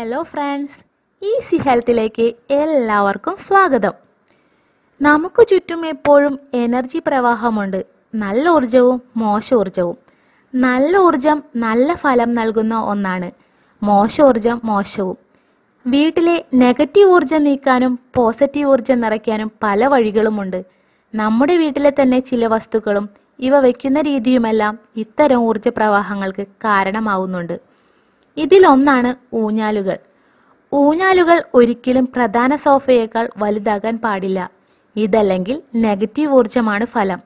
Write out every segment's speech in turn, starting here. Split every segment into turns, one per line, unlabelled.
Hello friends easy ഹെൽത്തിലേക്ക് എല്ലാവർക്കും സ്വാഗതം. നമുക്ക് ചുറ്റും എപ്പോഴും എനർജി പ്രവാഹമുണ്ട്. നല്ല ഊർജവും മോശ ഊർജവും നല്ല ഊർജം നല്ല ഫലം നൽകുന്ന ഒന്നാണ് മോശ ഊർജം മോശവും. വീട്ടിലെ നെഗറ്റീവ് ഊർജം നീക്കാനും പോസിറ്റീവ് ഊർജം നിറയ്ക്കാനും പല വഴികളുമുണ്ട്. നമ്മുടെ വീട്ടിലെ തന്നെ ചില വസ്തുക്കളും ഇവ വയ്ക്കുന്ന രീതിയുമെല്ലാം ഇത്തരം ഊർജ പ്രവാഹങ്ങൾക്ക് കാരണമാവുന്നുണ്ട്. ഇതിലൊന്നാണ് ഊഞ്ഞാലുകൾ. ഊഞ്ഞാലുകൾ ഒരിക്കലും പ്രധാന സോഫയേക്കാൾ വലുതാകാൻ പാടില്ല. ഇതല്ലെങ്കിൽ നെഗറ്റീവ് ഊർജമാണ് ഫലം.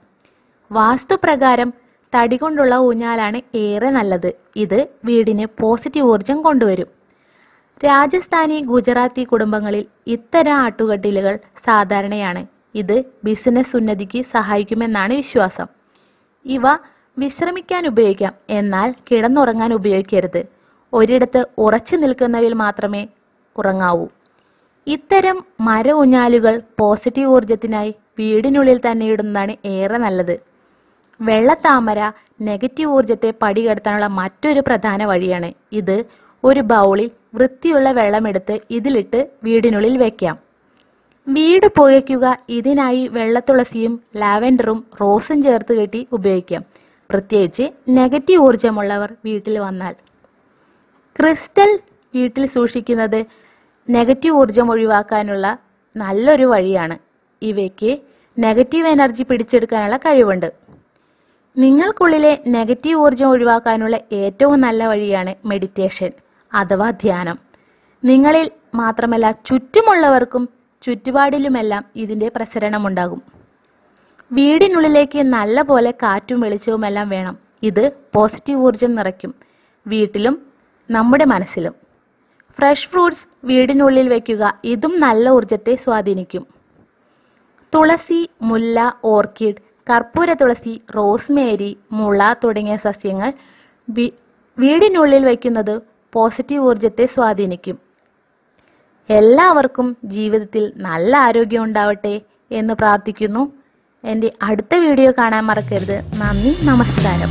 വാസ്തുപ്രകാരം തടി കൊണ്ടുള്ള ഊഞ്ഞാലാണ് ഏറെ നല്ലത്. ഇത് വീടിന് പോസിറ്റീവ് ഊർജം കൊണ്ടുവരും. രാജസ്ഥാനി ഗുജറാത്തി കുടുംബങ്ങളിൽ ഇത്തരം ആട്ടുകട്ടിലുകൾ സാധാരണയാണ്. ഇത് ബിസിനസ് ഉന്നതിക്ക് സഹായിക്കുമെന്നാണ് വിശ്വാസം. ഇവ വിശ്രമിക്കാൻ ഉപയോഗിക്കാം. എന്നാൽ കിടന്നുറങ്ങാൻ ഉപയോഗിക്കരുത്. ഒരിടത്ത് ഉറച്ചു നിൽക്കുന്നവയിൽ മാത്രമേ ഉറങ്ങാവൂ. ഇത്തരം മര ഊഞ്ഞാലുകൾ പോസിറ്റീവ് ഊർജത്തിനായി വീടിനുള്ളിൽ തന്നെ ഇടുന്നതാണ് ഏറെ നല്ലത്. വെള്ളത്താമര നെഗറ്റീവ് ഊർജത്തെ പടികടത്താനുള്ള മറ്റൊരു പ്രധാന വഴിയാണ്. ഇത് ഒരു ബൗളിൽ വൃത്തിയുള്ള വെള്ളമെടുത്ത് ഇതിലിട്ട് വീടിനുള്ളിൽ വെക്കാം. വീട് പുകയ്ക്കുക ഇതിനായി വെള്ളത്തുളസിയും ലാവൻഡറും റോസും ചേർത്ത് കെട്ടി ഉപയോഗിക്കാം. പ്രത്യേകിച്ച് നെഗറ്റീവ് ഊർജമുള്ളവർ വീട്ടിൽ വന്നാൽ. ക്രിസ്റ്റൽ വീട്ടിൽ സൂക്ഷിക്കുന്നത് നെഗറ്റീവ് ഊർജം ഒഴിവാക്കാനുള്ള നല്ലൊരു വഴിയാണ്. ഇവയ്ക്ക് നെഗറ്റീവ് എനർജി പിടിച്ചെടുക്കാനുള്ള കഴിവുണ്ട്. നിങ്ങൾക്കുള്ളിലെ നെഗറ്റീവ് ഊർജം ഒഴിവാക്കാനുള്ള ഏറ്റവും നല്ല വഴിയാണ് മെഡിറ്റേഷൻ അഥവാ ധ്യാനം. നിങ്ങളിൽ മാത്രമല്ല ചുറ്റുമുള്ളവർക്കും ചുറ്റുപാടിലുമെല്ലാം ഇതിന്റെ പ്രസരണമുണ്ടാകും. വീടിനുള്ളിലേക്ക് നല്ല പോലെ കാറ്റും വെളിച്ചവുമെല്ലാം വേണം. ഇത് പോസിറ്റീവ് ഊർജം നിറയ്ക്കും. വീട്ടിലും നമ്മുടെ മനസ്സിലും. ഫ്രഷ് ഫ്രൂട്ട്സ് വീടിനുള്ളിൽ വയ്ക്കുക ഇതും നല്ല ഊർജത്തെ സ്വാധീനിക്കും. തുളസി മുല്ല ഓർക്കിഡ് കർപ്പൂര തുളസി റോസ്മേരി മുള തുടങ്ങിയ സസ്യങ്ങൾ വീടിനുള്ളിൽ വയ്ക്കുന്നത് പോസിറ്റീവ് ഊർജത്തെ സ്വാധീനിക്കും. എല്ലാവർക്കും ജീവിതത്തിൽ നല്ല ആരോഗ്യം ഉണ്ടാവട്ടെ എന്ന് പ്രാർത്ഥിക്കുന്നു. എന്റെ അടുത്ത വീഡിയോ കാണാൻ മറക്കരുത്. നന്ദി നമസ്കാരം.